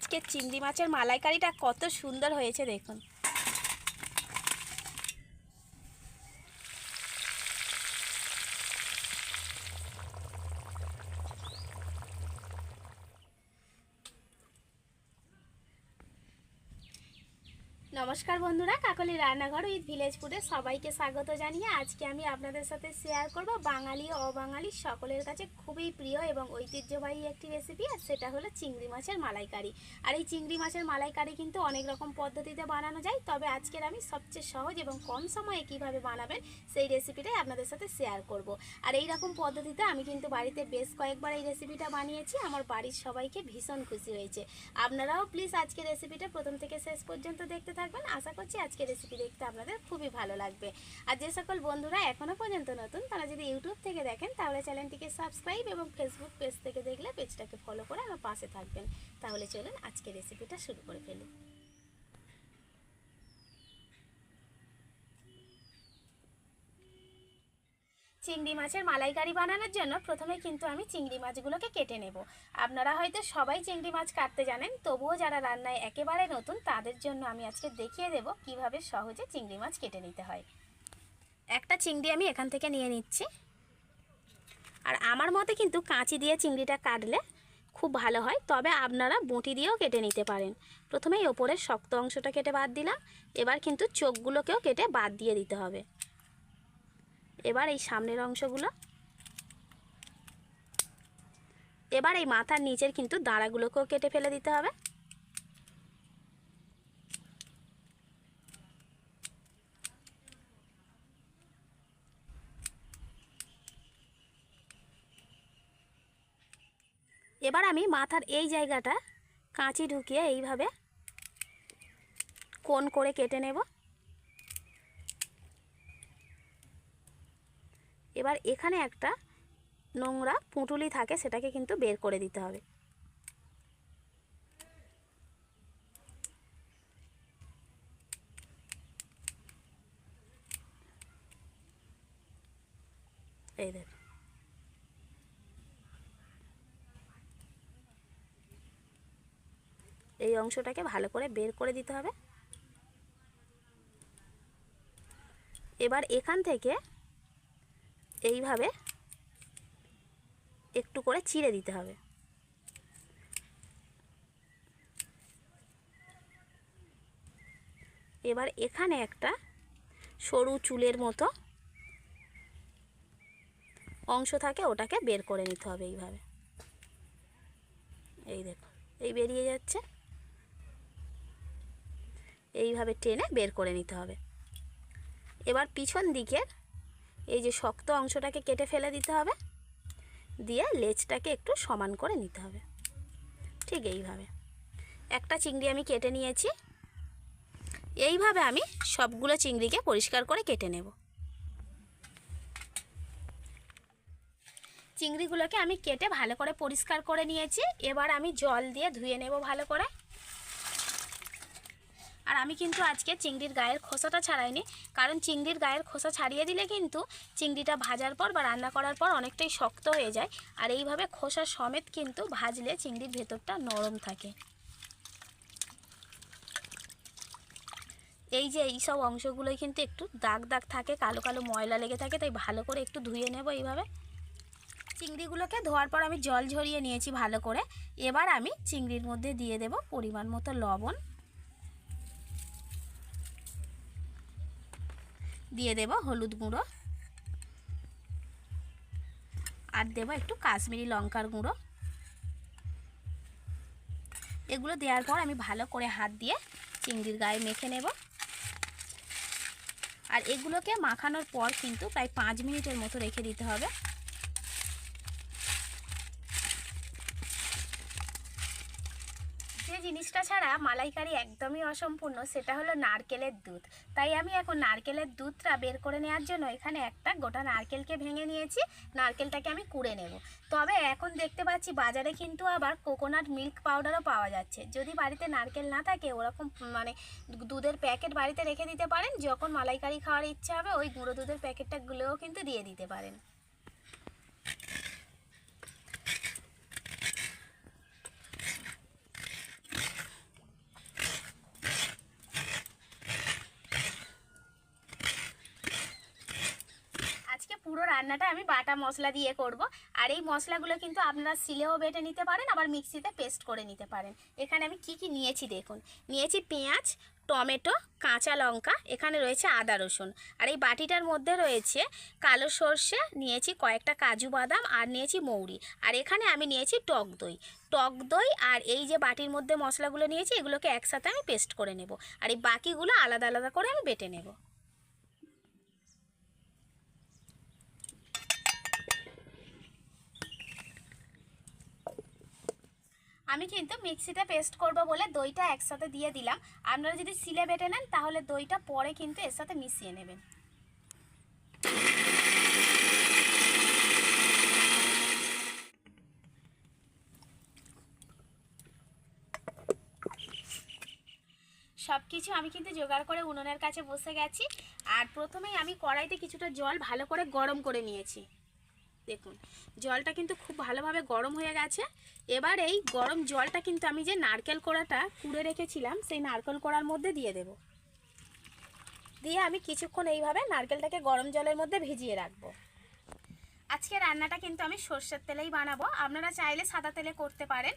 আজকে চিংড়ি মাছের মালাইকারিটা কত সুন্দর হয়েছে দেখুন। নমস্কার বন্ধুরা, কাকলি রান্নাঘর উইথ ভিলেজ ফুডে সবাইকে স্বাগত জানিয়ে আজকে আমি আপনাদের সাথে শেয়ার করব বাঙালি ও অবাঙালি সকলের কাছে খুবই প্রিয় এবং ঐতিহ্যবাহী একটি রেসিপি আর সেটা হলো চিংড়ি মাছের মালাইকারি। আর এই চিংড়ি মাছের মালাইকারি কিন্তু অনেক রকম পদ্ধতিতে বানানো যায়, তবে আজকের আমি সবচেয়ে সহজ এবং কম সময়ে কীভাবে বানাবেন সেই রেসিপিটাই আপনাদের সাথে শেয়ার করব। আর এই রকম পদ্ধতিতে আমি কিন্তু বাড়িতে বেশ কয়েকবার এই রেসিপিটা বানিয়েছি, আমার বাড়ির সবাইকে ভীষণ খুশি হয়েছে। আপনারাও প্লিজ আজকে রেসিপিটা প্রথম থেকে শেষ পর্যন্ত দেখতে থাকবেন আশা করছি আজকে রেসিপি দেখতে আপনাদের খুবই ভালো লাগবে। আর যে সকল বন্ধুরা এখনও পর্যন্ত নতুন, তারা যদি ইউটিউব থেকে দেখেন, তাহলে চ্যানেলটিকে সাবস্ক্রাইব এবং ফেসবুক পেজ থেকে দেখলে পেজটাকে ফলো করে আমার পাশে থাকবেন। তাহলে চলুন আজকে রেসিপিটা শুরু করে ফেলি। চিংড়ি মাছের মালাইকারি বানানোর জন্য প্রথমে কিন্তু আমি চিংড়ি মাছগুলোকে কেটে নেব। আপনারা হয়তো সবাই চিংড়ি মাছ কাটতে জানেন, তবুও যারা রান্নায় একেবারে নতুন, তাদের জন্য আমি আজকে দেখিয়ে দেব কীভাবে সহজে চিংড়ি মাছ কেটে নিতে হয়। একটা চিংড়ি আমি এখান থেকে নিয়ে নিচ্ছি। আর আমার মতে কিন্তু কাঁচি দিয়ে চিংড়িটা কাটলে খুব ভালো হয়, তবে আপনারা বঁটি দিয়েও কেটে নিতে পারেন। প্রথমেই ওপরের শক্ত অংশটা কেটে বাদ দিলাম, এবার কিন্তু চোখগুলোকেও কেটে বাদ দিয়ে দিতে হবে। এবার এই সামনের অংশগুলো। এবার এই মাথার নিচের কিন্তু দাঁড়াগুলোকেও কেটে ফেলে দিতে হবে। এবার আমি মাথার এই জায়গাটা কাঁচি ঢুকিয়ে এইভাবে কোন করে কেটে নেব। এবার এখানে একটা নোংরা পুঁটুলি থাকে, সেটাকে কিন্তু বের করে দিতে হবে। এই এই অংশটাকে ভালো করে বের করে দিতে হবে। এবার এখান থেকে এইভাবে একটু করে চিড়ে দিতে হবে। এবার এখানে একটা সরু চুলের মতো অংশ থাকে, ওটাকে বের করে নিতে হবে এইভাবে। এই দেখো, এই বেরিয়ে যাচ্ছে। এইভাবে টেনে বের করে নিতে হবে। এবার পিছন দিকের এই যে শক্ত অংশটাকে কেটে ফেলে দিতে হবে। দিয়ে লেজটাকে একটু সমান করে নিতে হবে। ঠিক এইভাবে। একটা চিংড়ি আমি কেটে নিয়েছি। এইভাবে আমি সবগুলো চিংড়িকে পরিষ্কার করে কেটে নেব। চিংড়িগুলোকে আমি কেটে ভালো করে পরিষ্কার করে নিয়েছি। এবার আমি জল দিয়ে ধুয়ে নেব ভালো করে। আর আমি কিন্তু আজকে চিংড়ির গায়ের খোসাটা ছাড়াইনি, কারণ চিংড়ির গায়ের খোসা ছাড়িয়ে দিলে কিন্তু চিংড়িটা ভাজার পর বা রান্না করার পর অনেকটাই শক্ত হয়ে যায়। আর এইভাবে খোসা সমেত কিন্তু ভাজলে চিংড়ির ভেতরটা নরম থাকে। এই যে এই সব অংশগুলোই কিন্তু একটু দাগ দাগ থাকে, কালো কালো ময়লা লেগে থাকে, তাই ভালো করে একটু ধুয়ে নেব এইভাবে। চিংড়িগুলোকে ধোয়ার পর আমি জল ঝরিয়ে নিয়েছি ভালো করে। এবার আমি চিংড়ির মধ্যে দিয়ে দেব পরিমাণ মতো লবণ। দিয়ে দেব হলুদ গুঁড়ো। আর দেব একটু কাশ্মীরি লঙ্কার গুঁড়ো। এগুলো দেওয়ার পর আমি ভালো করে হাত দিয়ে চিংড়ির গায়ে মেখে নেব। আর এগুলোকে মাখানোর পর কিন্তু প্রায় পাঁচ মিনিটের মতো রেখে দিতে হবে যে জিনিসটা ছাড়া মালাইকারি একদমই অসম্পূর্ণ, সেটা হলো নারকেলের দুধ। তাই আমি এখন নারকেলের দুধটা বের করে নেওয়ার জন্য এখানে একটা গোটা নারকেলকে ভেঙে নিয়েছি, নারকেলটাকে আমি কুড়ে নেব। তবে এখন দেখতে পাচ্ছি বাজারে কিন্তু আবার কোকোনাট মিল্ক পাউডারও পাওয়া যাচ্ছে। যদি বাড়িতে নারকেল না থাকে, ওরকম মানে দুধের প্যাকেট বাড়িতে রেখে দিতে পারেন, যখন মালাইকারি খাওয়ার ইচ্ছা হবে, ওই গুঁড়ো দুধের প্যাকেটটা গুলোও কিন্তু দিয়ে দিতে পারেন। পুরো রান্নাটা আমি বাটা মশলা দিয়ে করব। আর এই মশলাগুলো কিন্তু আপনারা সিলেও বেটে নিতে পারেন, আবার মিক্সিতে পেস্ট করে নিতে পারেন। এখানে আমি কি কি নিয়েছি দেখুন। নিয়েছি পেঁয়াজ, টমেটো, কাঁচা লঙ্কা, এখানে রয়েছে আদা রসুন। আর এই বাটিটার মধ্যে রয়েছে কালো সর্ষে, নিয়েছি কয়েকটা কাজু বাদাম, আর নিয়েছি মৌরি। আর এখানে আমি নিয়েছি টক দই। টক দই আর এই যে বাটির মধ্যে মশলাগুলো নিয়েছি, এগুলোকে একসাথে আমি পেস্ট করে নেব। আর এই বাকিগুলো আলাদা আলাদা করে আমি বেটে নেব। আমি কিন্তু মিক্সিতে পেস্ট করব বলে দইটা একসাথে দিয়ে দিলাম। আপনারা যদি সিলে বেটে নেন, তাহলে দইটা পরে কিন্তু এর সাথে মিশিয়ে নেবেন। সব কিছু আমি কিন্তু জোগাড় করে উনুনের কাছে বসে গেছি। আর প্রথমেই আমি কড়াইতে কিছুটা জল ভালো করে গরম করে নিয়েছি। দেখুন, জলটা কিন্তু খুব ভালোভাবে গরম হয়ে গেছে। এবার এই গরম জলটা কিন্তু আমি যে নারকেল কোড়াটা কুড়ে রেখেছিলাম, সেই নারকেল কোড়ার মধ্যে দিয়ে দেব। দিয়ে আমি কিছুক্ষণ এইভাবে নারকেলটাকে গরম জলের মধ্যে ভিজিয়ে রাখব। আজকে রান্নাটা কিন্তু আমি সর্ষের তেলেই বানাবো। আপনারা চাইলে সাদা তেলে করতে পারেন।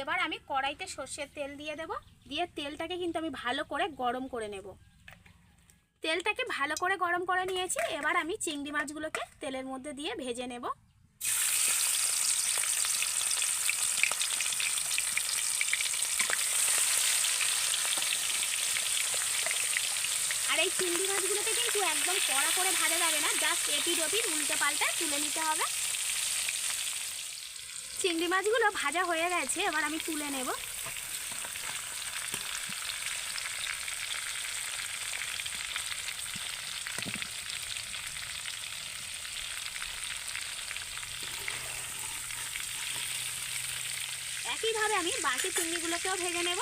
এবার আমি কড়াইতে সর্ষের তেল দিয়ে দেব। দিয়ে তেলটাকে কিন্তু আমি ভালো করে গরম করে নেব। তেলটাকে ভালো করে গরম করে নিয়েছি। এবার আমি চিংড়ি মাছগুলোকে তেলের মধ্যে দিয়ে ভেজে নেব। আর এই চিংড়ি মাছগুলোকে কিন্তু একদম কড়া করে ভাজা যাবে না, জাস্ট এপিড ওপিড উল্টে পাল্টে তুলে নিতে হবে। চিংড়ি মাছগুলো ভাজা হয়ে গেছে, এবার আমি তুলে নেব। আমি বাকি চিংড়িগুলোকেও ভেজে নেব।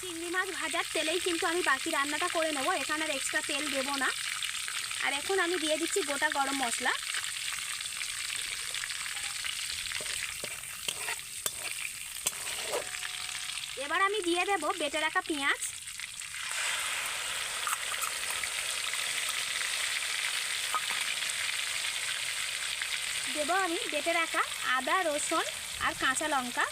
চিংড়ি মাছ ভাজার তেলেই কিন্তু আমি বাকি রান্নাটা করে নেব। এখানে আর এক্সট্রা তেল দেবো না। আর এখন আমি দিয়ে দিচ্ছি গোটা গরম মশলা এবার আমি দিয়ে দেব, বেটে রাখা পেঁয়াজ। দেব আমি বেটে রাখা আদা, রসুন আর কাঁচা লঙ্কা।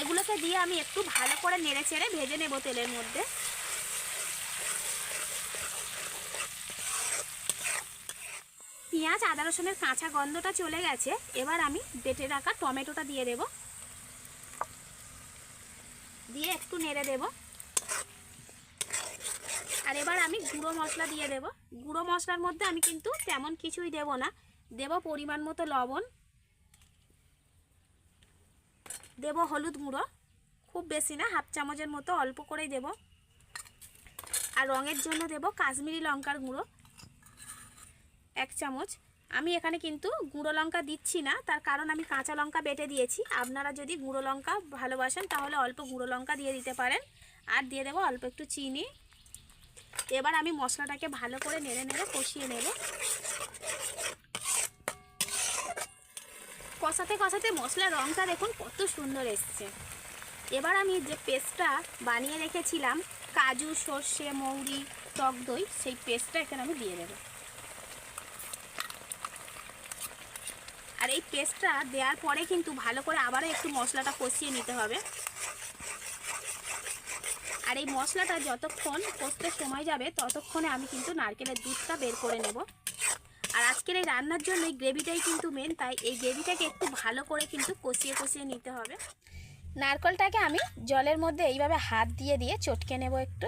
এগুলোকে দিয়ে আমি একটু ভালো করে নেড়ে চেড়ে ভেজে নেব তেলের মধ্যে। পেঁয়াজ, আদা, রসুনের কাঁচা গন্ধটা চলে গেছে। এবার আমি বেটে রাখা টমেটোটা দিয়ে দেব। দিয়ে একটু নেড়ে দেব। আর এবার আমি গুঁড়ো মশলা দিয়ে দেব। গুঁড়ো মশলার মধ্যে আমি কিন্তু তেমন কিছুই দেব না। দেব পরিমাণ মতো লবণ। দেব হলুদ গুঁড়ো। খুব বেশি না, হাফ চামচের মতো অল্প করেই দেব। আর রঙের জন্য দেব কাশ্মীরি লঙ্কার গুঁড়ো। এক চামচ। আমি এখানে কিন্তু গুঁড়ো লঙ্কা দিচ্ছি না, তার কারণ আমি কাঁচা লঙ্কা বেটে দিয়েছি। আপনারা যদি গুঁড়ো লঙ্কা ভালোবাসেন, তাহলে অল্প গুঁড়ো লঙ্কা দিয়ে দিতে পারেন। আর দিয়ে দেবো অল্প একটু চিনি। এবার আমি মশলাটাকে ভালো করে নেড়ে নেড়ে কষিয়ে নেব। কষাতে কষাতে মশলার রঙটা দেখুন কত সুন্দর এসছে। এবার আমি যে পেস্টটা বানিয়ে রেখেছিলাম, কাজু, সর্ষে, মৌরি, টক দই, সেই পেস্টটা এখানে আমি দিয়ে দেবো। এই পেস্টটা দেওয়ার পরে কিন্তু ভালো করে আবারও একটু মশলাটা কষিয়ে নিতে হবে। আর এই মশলাটা যতক্ষণ কষতে সময় যাবে, ততক্ষণে আমি কিন্তু নারকেলের দুধটা বের করে নেব। আর আজকের এই রান্নার জন্য এই গ্রেভিটাই কিন্তু মেন তাই এই গ্রেভিটাকে একটু ভালো করে কিন্তু কষিয়ে কষিয়ে নিতে হবে। নারকেলটাকে আমি জলের মধ্যে এইভাবে হাত দিয়ে দিয়ে চটকে নেব একটু।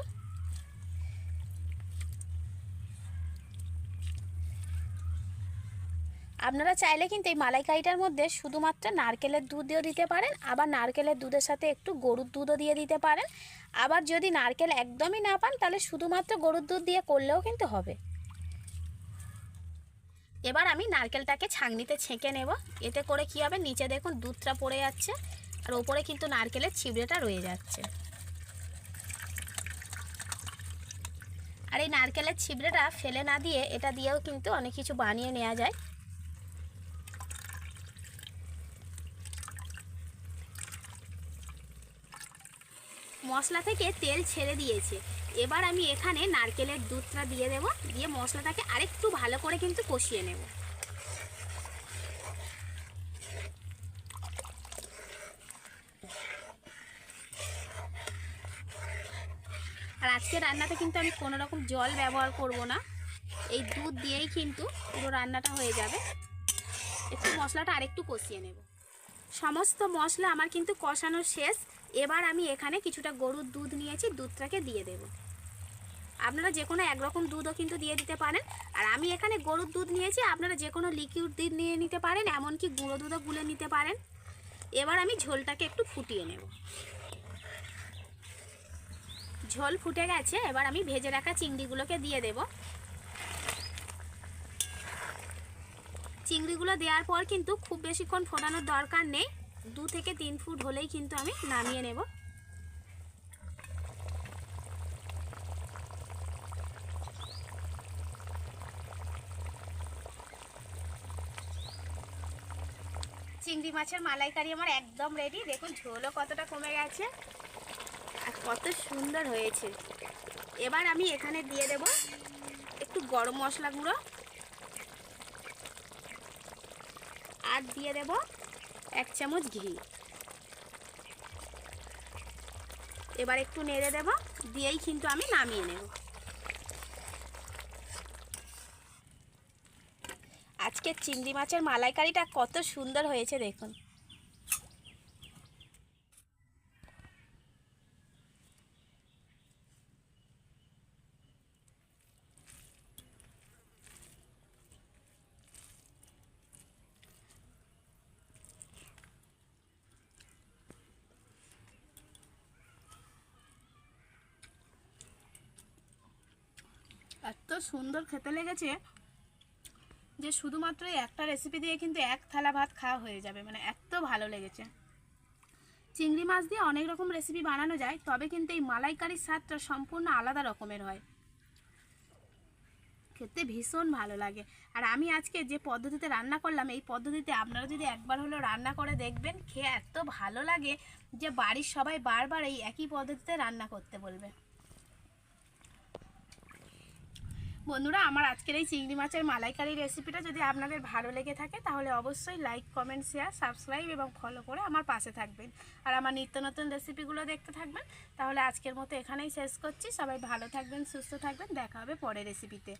আপনারা চাইলে কিন্তু এই মালাইকারিটার মধ্যে শুধুমাত্র নারকেলের দুধও দিতে পারেন, আবার নারকেলের দুধের সাথে একটু গরুর দুধও দিয়ে দিতে পারেন। আবার যদি নারকেল একদমই না পান, তাহলে শুধুমাত্র গরুর দুধ দিয়ে করলেও কিন্তু হবে। এবার আমি নারকেলটাকে ছাঁকনিতে ছেঁকে নেব। এতে করে কি হবে, নিচে দেখুন দুধটা পড়ে যাচ্ছে, আর ওপরে কিন্তু নারকেলের ছিবড়েটা রয়ে যাচ্ছে। আর এই নারকেলের ছিবড়েটা ফেলে না দিয়ে এটা দিয়েও কিন্তু অনেক কিছু বানিয়ে নেওয়া যায়। মশলা থেকে তেল ছেড়ে দিয়েছে। এবার আমি এখানে নারকেলের দুধটা দিয়ে দেব। দিয়ে মশলাটাকে আরেকটু ভালো করে কিন্তু কষিয়ে নেব। আর আজকে রান্নাতে কিন্তু আমি কোনো রকম জল ব্যবহার করব না। এই দুধ দিয়েই কিন্তু পুরো রান্নাটা হয়ে যাবে। একটু মশলাটা আরেকটু কষিয়ে নেব। সমস্ত মশলা আমার কিন্তু কষানো শেষ। এবার আমি এখানে কিছুটা গরুর দুধ নিয়েছি, দুধটাকে দিয়ে দেব। আপনারা যে কোনো একরকম দুধও কিন্তু দিয়ে দিতে পারেন। আর আমি এখানে গরুর দুধ নিয়েছি, আপনারা যে কোনো লিকুইড দুধ নিয়ে নিতে পারেন, এমনকি গুঁড়ো দুধও গুলে নিতে পারেন। এবার আমি ঝোলটাকে একটু ফুটিয়ে নেব। ঝোল ফুটে গেছে, এবার আমি ভেজে রাখা চিংড়িগুলোকে দিয়ে দেব। চিংড়িগুলো দেওয়ার পর কিন্তু খুব বেশিক্ষণ ফোটানোর দরকার নেই। দু থেকে তিন ফুট হলেই কিন্তু আমি নামিয়ে নেব। চিংড়ি মাছের মালাইকারি আমার একদম রেডি দেখুন, ঝোলও কতটা কমে গেছে আর কত সুন্দর হয়েছে। এবার আমি এখানে দিয়ে দেব একটু গরম মশলা গুঁড়ো। আর দিয়ে দেব এক চামচ ঘি। এবার একটু নেড়ে দেব, দিয়েই কিন্তু আমি নামিয়ে নেব। আজকে চিংড়ি মাছের মালাইকারিটা কত সুন্দর হয়েছে দেখুন। এত সুন্দর খেতে লেগেছে যে শুধুমাত্র একটা রেসিপি দিয়ে কিন্তু এক থালা ভাত খাওয়া হয়ে যাবে। মানে এত ভালো লেগেছে। চিংড়ি মাছ দিয়ে অনেক রকম রেসিপি বানানো যায়, তবে কিন্তু এই মালাইকারির স্বাদটা সম্পূর্ণ আলাদা রকমের হয়। খেতে ভীষণ ভালো লাগে। আর আমি আজকে যে পদ্ধতিতে রান্না করলাম, এই পদ্ধতিতে আপনারা যদি একবার হলেও রান্না করে দেখবেন, খেয়ে এত ভালো লাগে যে বাড়ির সবাই বারবার এই একই পদ্ধতিতে রান্না করতে বলবে। বন্ধুরা, আমার আজকের এই চিংড়ি মাছের মালাইকারি রেসিপিটা যদি আপনাদের ভালো লেগে থাকে, তাহলে অবশ্যই লাইক কমেন্ট শেয়ার সাবস্ক্রাইব এবং ফলো করে আমার পাশে থাকবেন। আর আমার নিত্য নতুন রেসিপিগুলো দেখতে থাকবেন, তাহলে আজকের মতো এখানেই শেষ করছি। সবাই ভালো থাকবেন, সুস্থ থাকবেন। দেখা হবে পরে রেসিপিতে